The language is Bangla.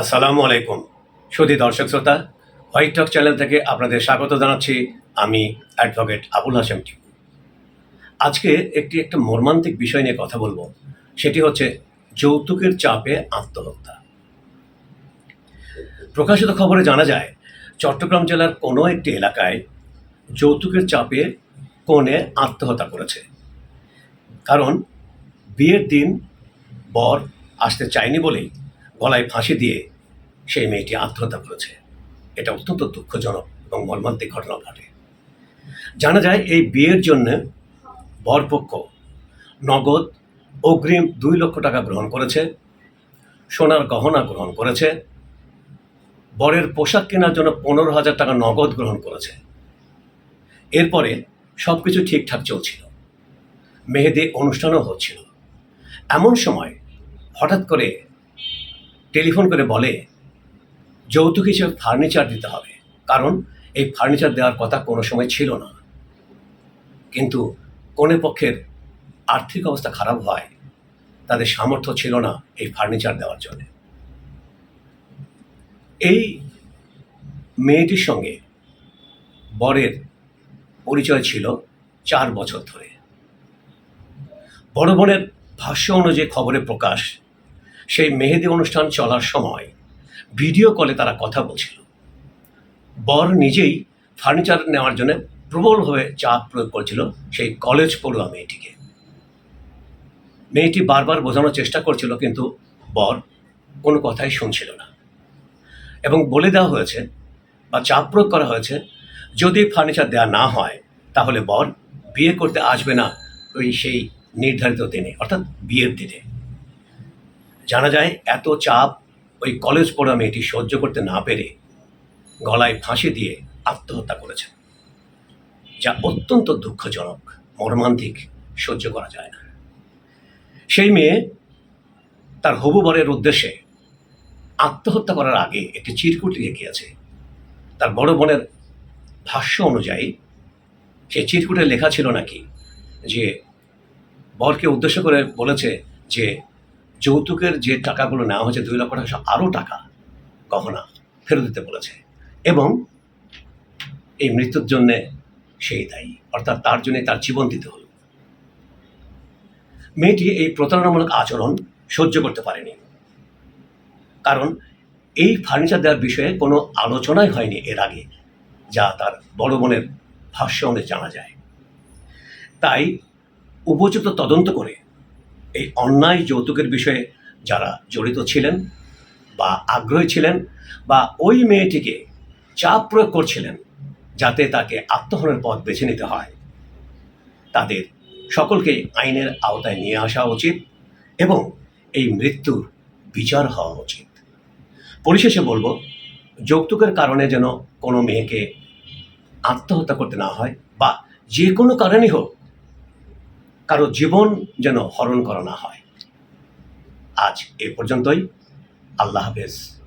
আসসালামু আলাইকুম। সুধী দর্শক শ্রোতা হোয়াইট টক চ্যানেল থেকে আপনাদের স্বাগত জানাচ্ছি আমি অ্যাডভোকেট আবুল হাসেম টিপু। আজকে একটি একটা মর্মান্তিক বিষয় নিয়ে কথা বলব, সেটি হচ্ছে যৌতুকের চাপে আত্মহত্যা। প্রকাশিত খবরে জানা যায়, চট্টগ্রাম জেলার কোনো একটি এলাকায় যৌতুকের চাপে কনে আত্মহত্যা করেছে। কারণ বিয়ের দিন বর আসতে চায়নি বলেই গলায় ফাঁসি দিয়ে সেই মেয়েটি আত্মহত্যা করেছে। এটা অত্যন্ত দুঃখজনক এবং মর্মান্তিক ঘটনা ঘটে। জানা যায় এই বিয়ের জন্য বরপক্ষ নগদ অগ্রিম দুই লক্ষ টাকা গ্রহণ করেছে, সোনার গহনা গ্রহণ করেছে, বরের পোশাক কেনার জন্য পনেরো হাজার টাকা নগদ গ্রহণ করেছে। এরপরে সব কিছু ঠিকঠাক চলছিল। মেহেদি অনুষ্ঠানও হচ্ছিল। এমন সময় হঠাৎ করে টেলিফোন করে বলে, যৌতুক হিসেবে ফার্নিচার দিতে হবে। কারণ, এই ফার্নিচার দেওয়ার কথা কোনো সময় ছিল না। কিন্তু কোনে পক্ষের আর্থিক অবস্থা খারাপ হয়, তাদের সামর্থ্য ছিল না এই ফার্নিচার দেওয়ার জন্য। এই মেয়েটির সঙ্গে বরের পরিচয় ছিল চার বছর ধরে। বড় বোনের ভাষ্য অনুযায়ী খবরে প্রকাশ সেই মেহেদি অনুষ্ঠান চলার সময় ভিডিও কলে তারা কথা বলছিল। বর নিজেই ফার্নিচার নেওয়ার জন্য প্রবলভাবে চাপ প্রয়োগ করছিল সেই কলেজ পড়ুয়া মেয়েটিকে। মেয়েটি বারবার বোঝানোর চেষ্টা করছিল, কিন্তু বর কোনো কথাই শুনছিল না। এবং বলে দেওয়া হয়েছে বা চাপ প্রয়োগ করা হয়েছে, যদি ফার্নিচার দেওয়া না হয়, তাহলে বর বিয়ে করতে আসবে না ওই সেই নির্ধারিত দিনে, অর্থাৎ বিয়ের দিনে। জানা যায় এত চাপ ওই কলেজ পড়া মেয়েটি সহ্য করতে না পেরে গলায় ফাঁসি দিয়ে আত্মহত্যা করেছেন যা অত্যন্ত দুঃখজনক, মর্মান্তিক, সহ্য করা যায় না। সেই মেয়ে তার হবু বরের উদ্দেশ্যে আত্মহত্যা করার আগে একটি চিরকুট লিখিয়েছে তার বড় বোনের ভাষ্য অনুযায়ী সে চিরকুটে লেখা ছিল নাকি যে বরকে উদ্দেশ্য করে বলেছে যে যৌতুকের যে টাকাগুলো নেওয়া হয়েছে দুই লক্ষ টাকা আরও টাকা গহনা ফেরত দিতে বলেছে। এবং এই মৃত্যুর জন্যে সেই দায়ী, অর্থাৎ তার জন্যে তার জীবন দিতে হলো। মেয়েটি এই প্রতারণামূলক আচরণ সহ্য করতে পারেনি। কারণ এই ফার্নিচার দেওয়ার বিষয়ে কোনো আলোচনাই হয়নি এর আগে, যা তার বড় বোনের ভাষ্য জানা যায়। তাই উপযুক্ত তদন্ত করে এই অন্যায় যৌতুকের বিষয়ে যারা জড়িত ছিলেন বা আগ্রহী ছিলেন বা ওই মেয়েটিকে চাপ প্রয়োগ করছিলেন যাতে তাকে আত্মহননের পথ বেছে নিতে হয়, তাদের সকলকে আইনের আওতায় নিয়ে আসা উচিত এবং এই মৃত্যুর বিচার হওয়া উচিত। পরিশেষে বলব, যৌতুকের কারণে যেন কোনো মেয়েকে আত্মহত্যা করতে না হয় বা যে কোনো কারণেই হোক কারও জীবন যেন হরণ করা না হয়। আজ এ পর্যন্তই। আল্লাহ হাফেজ।